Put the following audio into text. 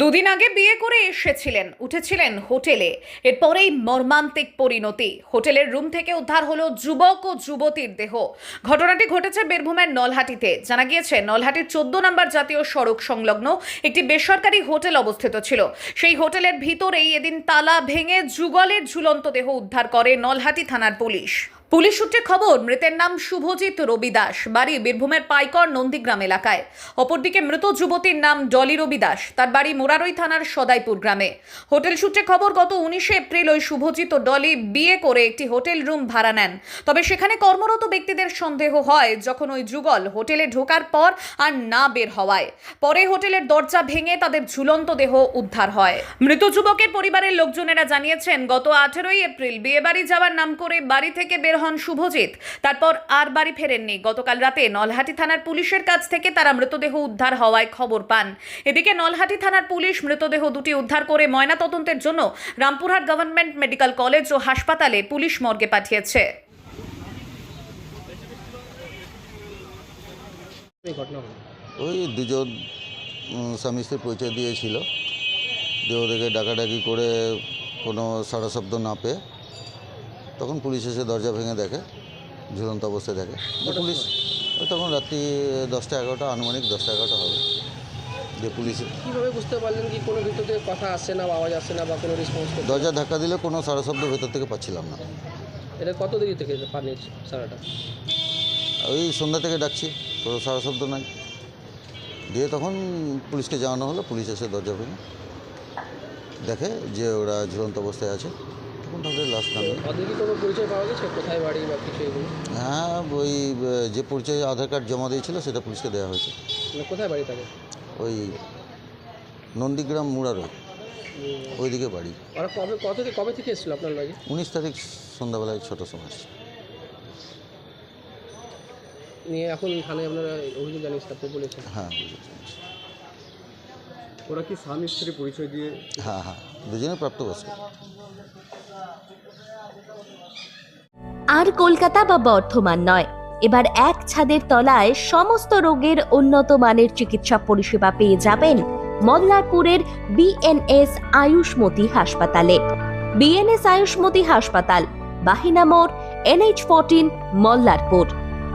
দুদিন আগে বিয়ে করে এসেছিলেন, উঠেছিলেন হোটেলে। এরপরেই মর্মান্তিক পরিণতি। হোটেলের রুম থেকে উদ্ধার হলো যুবক ও যুবতীর দেহ। ঘটনাটি ঘটেছে বীরভূমের নলহাটিতে। জানা গিয়েছে, নলহাটির চোদ্দ নম্বর জাতীয় সড়ক সংলগ্ন একটি বেসরকারি হোটেল অবস্থিত ছিল। সেই হোটেলের ভিতরেই এদিন তালা ভেঙে যুগলের ঝুলন্ত দেহ উদ্ধার করে নলহাটি থানার পুলিশ। পুলিশ সূত্রে খবর, মৃতের নাম শুভজিৎ রবি দাস। বাড়ি বীরভূমের পাইকর নন্দীগ্রাম এলাকায়। অপরদিকে মৃত যুবতীর নাম ডলি রবি দাস। তার বাড়ি মোরারই থানার সদাইপুর গ্রামে। হোটেল সূত্রে খবর, গত উনিশে এপ্রিল ওই শুভজিৎ ও ডলি বিয়ে করে একটি হোটেল রুম ভাড়া নেন। তবে সেখানে কর্মরত ব্যক্তিদের সন্দেহ হয়, যখন ওই যুগল হোটেলে ঢোকার পর আর না বের হওয়ায়। পরে হোটেলের দরজা ভেঙে তাদের ঝুলন্ত দেহ উদ্ধার হয়। মৃত যুবকের পরিবারের লোকজনেরা জানিয়েছেন, গত আঠেরোই এপ্রিল বিয়েবাড়ি যাওয়ার নাম করে বাড়ি থেকে বের হন শুভজিৎ। তারপর আর বাড়ি ফেরেননি। গতকাল রাতে নলহাটি থানার পুলিশের কাছ থেকে তারা মৃতদেহ উদ্ধার হওয়ায় খবর পান। এদিকে নলহাটি থানার পুলিশ মৃতদেহ দুটি উদ্ধার করে ময়নাতদন্তের জন্য রামপুরহাট গভর্নমেন্ট মেডিকেল কলেজ ও হাসপাতালে পুলিশ মর্গে পাঠিয়েছে। ওই দুজন স্বামী স্ত্রী পরিচয় দিয়েছিল। দিয়ে ওদেরকে ডাকাডাকি করে কোনো সাড়া শব্দ না পেয়ে তখন পুলিশ এসে দরজা ভেঙে দেখে ঝুলন্ত অবস্থায় দেখে। পুলিশ ওই তখন রাত্রি দশটা এগারোটা আনুমানিক দশটা এগারোটা হবে। দিয়ে পুলিশ কীভাবে বুঝতে পারলেন কি কোনো ভিতর থেকে কথা আসছে না আওয়াজ আসছে না বা কোনো রেসপন্স দরজা ধাক্কা দিলে কোনো সাড়া শব্দ ভেতর থেকে পাচ্ছিলাম না। এটা কত দেরি থেকে পানি সারাটা? ওই সন্ধ্যা থেকে ডাকছি কোনো সাড়া শব্দ নাই। দিয়ে তখন পুলিশকে জানানো হলো পুলিশ এসে দরজা ভেঙে দেখে যে ওরা ঝুলন্ত অবস্থায় আছে। তাদের বা কিছু হ্যাঁ ওই যে পরিচয় আধার কার্ড জমা দিয়েছিল সেটা পুলিশকে দেওয়া হয়েছে। মানে কোথায় বাড়ি থাকে ওই নন্দীগ্রাম মুড়ারোড উম, ওইদিকে বাড়ি। ওরা কবে কত থেকে কবে থেকে এসেছিল আপনার বাড়ি? উনিশ তারিখ সন্ধ্যাবেলায় ছোটো সময় নিয়ে এখন থানায় আপনারা অভিযোগ জানিয়েছেন আপনি বলেছেন। হ্যাঁ বুঝেছি ওরা কি স্বামী স্ত্রী পরিচয় দিয়ে হ্যাঁ হ্যাঁ দুজনে প্রাপ্তবয়স্ক। আর কলকাতা বা বর্ধমান নয়। এবার এক ছাদের তলায় সমস্ত রোগের উন্নত মানের চিকিৎসা পরিষেবা পেয়ে যাবেন মল্লারপুরের বিএনএস আয়ুষ্মতি হাসপাতালে। বিএনএস আয়ুষ্মতি হাসপাতাল বাহিনা মোড় NH fourteen Mallarpur.